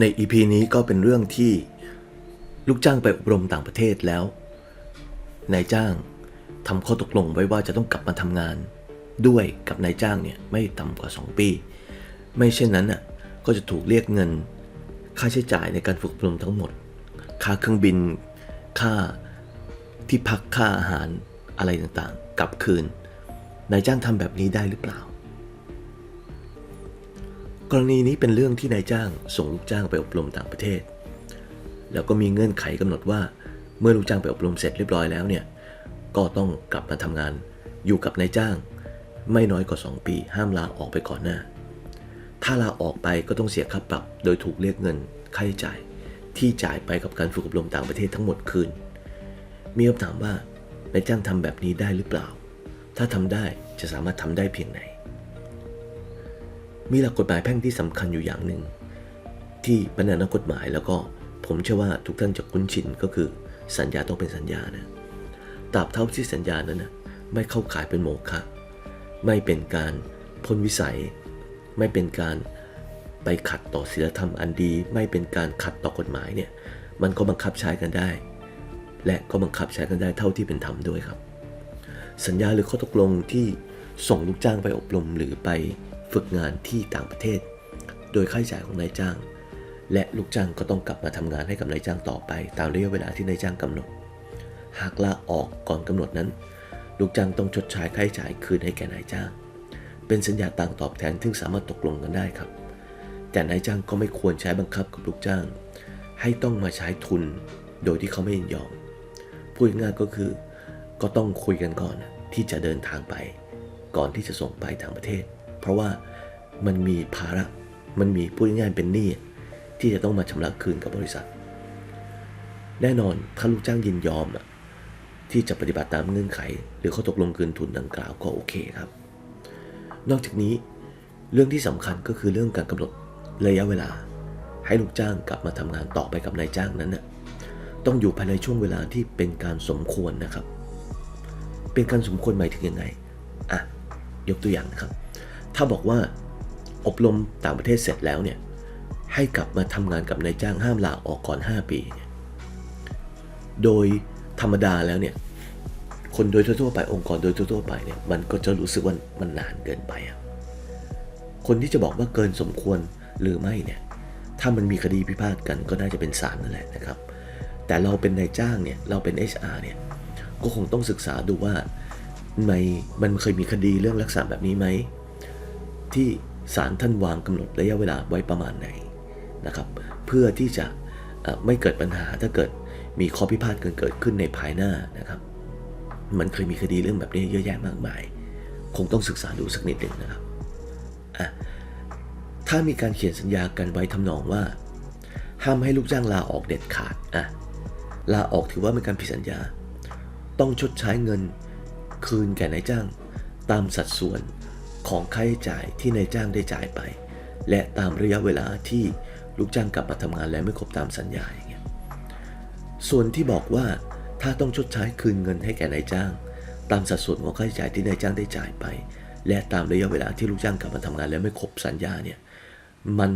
ใน EP นี้ก็เป็นเรื่องที่ลูกจ้างไปอบรมต่างประเทศแล้วนายจ้างทำข้อตกลงไว้ว่าจะต้องกลับมาทำงาน ด้วยกับนายจ้างเนี่ยไม่ต่ำกว่า 2 ปี ไม่เช่นนั้นน่ะก็จะถูกเรียกเงิน ค่าใช้จ่ายในการฝึกอบรมทั้งหมด ค่าเครื่องบิน ค่าที่พักค่าอาหารอะไรต่างๆ กลับคืนนายจ้างทำแบบนี้ได้หรือเปล่า กรณีนี้เป็นเรื่องที่นายจ้างส่งลูกจ้างไปอบรมต่างประเทศ แล้วก็มีเงื่อนไขกำหนดว่า เมื่อลูกจ้างไปอบรมเสร็จเรียบร้อยแล้วเนี่ยก็ต้องกลับมาทำงานอยู่กับนายจ้าง ไม่น้อยกว่า 2 ปี ห้ามลาออกไปก่อนหน้า ถ้าลาออกไปก็ต้องเสียค่าปรับ โดยถูกเรียกเงินค่าใช้จ่ายที่จ่ายไปกับการฝึกอบรมต่างประเทศทั้งหมดคืน มีคำถามว่านายจ้างทำแบบนี้ได้หรือเปล่า ถ้าทำได้จะสามารถทำได้เพียงไหน มีหลักกฎหมายแพ่งที่สำคัญอยู่อย่างหนึ่ง ที่บรรดานักกฎหมายแล้วก็ผมเชื่อว่าทุกท่านจะคุ้นชินก็คือสัญญาต้องเป็นสัญญานะตราบเท่าที่สัญญานั้นนะไม่เข้าข่ายเป็นโมฆะไม่เป็นการพ้นวิสัย ไม่เป็นการไปขัดต่อศีลธรรมอันดี ไม่เป็นการขัดต่อกฎหมายเนี่ยมันก็บังคับใช้กันได้ และก็บังคับใช้กันได้เท่าที่เป็นธรรมด้วยครับ สัญญาหรือข้อตกลงที่ส่งลูกจ้างไปอบรมหรือไป ฝึกงานที่ต่างประเทศ โดยค่าใช้จ่ายของนายจ้าง และลูกจ้างก็ต้องกลับมาทำงานให้กับนายจ้างต่อไป ตามระยะเวลาที่นายจ้างกำหนด หากลาออกก่อนกำหนดนั้น ลูกจ้างต้องชดใช้ค่าใช้จ่ายคืนให้แก่นายจ้าง เป็นสัญญาต่างตอบแทนที่สามารถตกลงกันได้ครับ แต่นายจ้างก็ไม่ควรใช้บังคับกับลูกจ้าง ให้ต้องมาใช้ทุนโดยที่เขาไม่ยินยอมพูดง่ายก็คือ ก็ต้องคุยกันก่อนที่จะเดินทางไป ก่อนที่จะส่งไปต่างประเทศ เพราะว่ามันมีภาระ มันมีพูดง่ายๆเป็นหนี้ที่จะต้องมาชำระคืนกับบริษัท แน่นอนถ้าลูกจ้างยินยอมที่จะปฏิบัติตามเงื่อนไข หรือข้อตกลงคืนทุนดังกล่าวก็โอเคครับ นอกจากนี้เรื่องที่สำคัญก็คือเรื่องการกำหนดระยะเวลา ให้ลูกจ้างกลับมาทำงานต่อไปกับนายจ้างนั้นน่ะต้องอยู่ภายในช่วงเวลาที่เป็นการสมควรนะครับ เป็นการสมควรหมายถึงยังไง อะ ยกตัวอย่างนะครับ ถ้าบอกว่าอบรมต่างประเทศเสร็จแล้วเนี่ยให้กลับมาทำงานกับนายจ้างห้ามลาออกก่อน 5 ปีเนี่ยโดยธรรมดาแล้วเนี่ยคนโดยทั่วไปองค์กรโดยทั่วไปเนี่ยมันก็จะรู้สึกว่ามันนานเกินไปอะคนที่จะบอกว่าเกินสมควรหรือไม่เนี่ยถ้ามันมีคดีพิพาทกันก็น่าจะเป็นศาลนั่นแหละนะครับ แต่เราเป็นนายจ้างเนี่ยเราเป็น HR เนี่ยก็คงต้องศึกษาดูว่าในมันเคยมีคดีเรื่องลักษณะแบบนี้ไหม ที่ศาลท่านวางกำหนดระยะเวลาไว้ประมาณไหนนะครับ เพื่อที่จะไม่เกิดปัญหาถ้าเกิดมีข้อพิพาทเกิดขึ้นในภายหน้านะครับ มันเคยมีคดีเรื่องแบบนี้เยอะแยะมากมาย คงต้องศึกษาดูสักนิดหนึ่งนะครับอะถ้ามีการเขียนสัญญากันไว้ทำนองว่า ห้ามให้ลูกจ้างลาออกเด็ดขาดอะลาออกถือว่าเป็นการผิดสัญญา ต้องชดใช้เงินคืนแก่นายจ้าง ตามสัดส่วน ของค่าใช้จ่ายที่นายจ้างได้จ่ายไป และตามระยะเวลาที่ลูกจ้างกลับมาทำงานแล้วไม่ครบตามสัญญาอย่างเงี้ยส่วนที่บอกว่าถ้าต้องชดใช้คืนเงินให้แก่นายจ้าง ตามสัดส่วนของค่าใช้จ่ายที่นายจ้างได้จ่ายไป และตามระยะเวลาที่ลูกจ้างกลับมาทำงานแล้วไม่ครบสัญญาเนี่ยมัน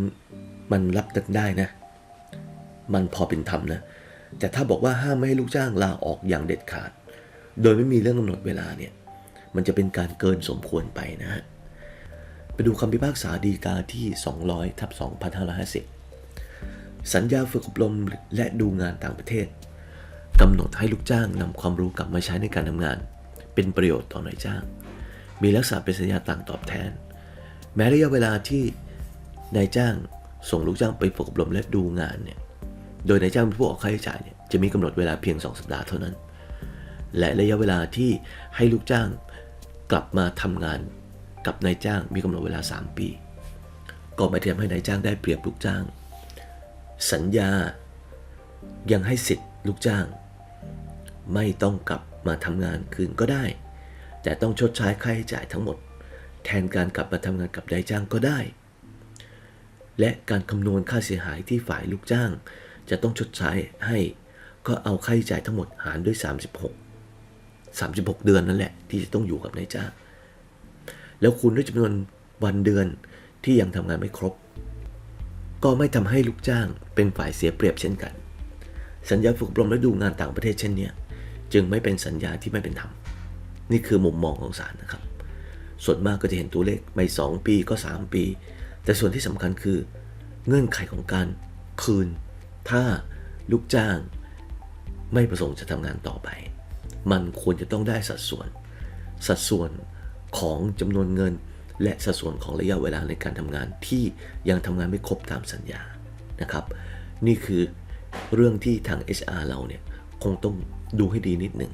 มันรับได้นะ มันพอเป็นธรรมนะแต่ถ้าบอกว่าห้ามไม่ให้ลูกจ้างลาออกอย่างเด็ดขาด โดยไม่มีเรื่องกำหนดเวลาเนี่ย มันจะเป็นการเกินสมควรไปนะฮะ ไปดูคำพิพากษาดีกาที่ 200ทับ2550 สัญญาฝึกอบรมและดูงานต่างประเทศกำหนดให้ลูกจ้างนำความรู้กลับมาใช้ในการทำงาน เป็นประโยชน์ต่อนายจ้าง มีลักษณะเป็นสัญญาต่างตอบแทน แม้ระยะเวลาที่นายจ้างส่งลูกจ้างไปฝึกอบรมและดูงานเนี่ย โดยนายจ้างเป็นผู้ออกค่าใช้จ่ายเนี่ยจะมีกำหนดเวลาเพียง 2 สัปดาห์เท่านั้น และระยะเวลาที่ให้ลูกจ้างกลับมาทำงาน กับนายจ้างมีกำหนดเวลา 3 ปี ก็ไม่ทำให้นายจ้างได้เปรียบลูกจ้าง สัญญายังให้สิทธิ์ลูกจ้าง ไม่ต้องกลับมาทำงานคืนก็ได้ แต่ต้องชดใช้ค่าใช้จ่ายทั้งหมด แทนการกลับมาทำงานกับนายจ้างก็ได้ และการคำนวณค่าเสียหายที่ฝ่ายลูกจ้าง จะต้องชดใช้ให้ก็เอาค่าใช้จ่ายทั้งหมดหารด้วย 36 36 เดือนนั่นแหละที่จะต้องอยู่กับนายจ้าง แล้วคูณด้วยจำนวนวันเดือนที่ยังทำงานไม่ครบ ก็ไม่ทำให้ลูกจ้างเป็นฝ่ายเสียเปรียบเช่นกัน สัญญาฝึกอบรมและดูงานต่างประเทศเช่นนี้จึงไม่เป็นสัญญาที่ไม่เป็นธรรม นี่คือมุมมองของศาลนะครับ ส่วนมากก็จะเห็นตัวเลขไม่2ปีก็ 3 ปี แต่ส่วนที่สำคัญคือเงื่อนไขของการคืน ถ้าลูกจ้างไม่ประสงค์จะทำงานต่อไป มันควรจะต้องได้สัดส่วน สัดส่วน ของจำนวนเงิน และสัดส่วนของระยะเวลาในการทำงานที่ยังทำงานไม่ครบตามสัญญานะครับ นี่คือเรื่องที่ทาง HR เราเนี่ยคงต้องดูให้ดีนิดหนึ่ง